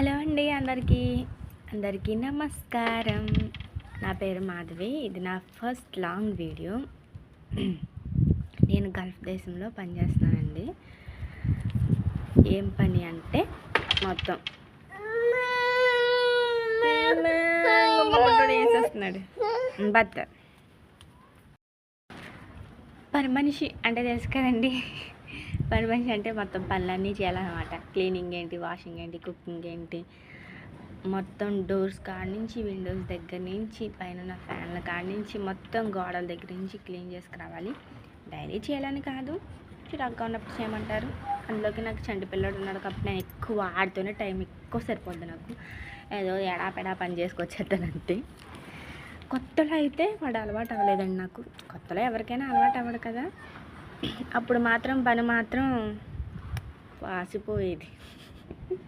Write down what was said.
Hello అండి అందరికీ. అందరికీ నమస్కారం. నా పేరు మాధవి. ఇది నా ఫస్ట్ లాంగ్ వీడియో. నేను గల్ఫ్ దేశంలో పనిచేస్తున్నానండి. ఏం పని అంటే మొత్తం. వేసేస్తున్నాడు బత్త పని మనిషి అంటే తెలుసు కదండి. పని మనిషి అంటే మొత్తం పనులన్నీ చేయాలన్నమాట. క్లీనింగ్ ఏంటి వాషింగ్ ఏంటి కుకింగ్ ఏంటి. మొత్తం డోర్స్ కాడ నుంచి విండోస్ దగ్గర నుంచి పైన ఉన్న ఫ్యాన్ల కాడ నుంచి మొత్తం గోడల దగ్గర నుంచి క్లీన్ చేసుకురావాలి. డైలీ చేయాలని కాదు. చిరాగ్గా ఉన్నప్పుడు చేయమంటారు. అందులోకి నాకు చంటి పిల్లడు ఉన్నాడు కాబట్టి నేను ఎక్కువ ఆడుతూనే టైం ఎక్కువ సరిపోద్ది నాకు. ఏదో ఎడాపెడా పని చేసుకొచ్చేస్తాను కొత్తలో అయితే వాడు అలవాటు అవ్వలేదండి నాకు. కొత్తలో ఎవరికైనా అలవాటు అవ్వడు కదా. అప్పుడు మాత్రం పని మాత్రం వాసిపోయేది.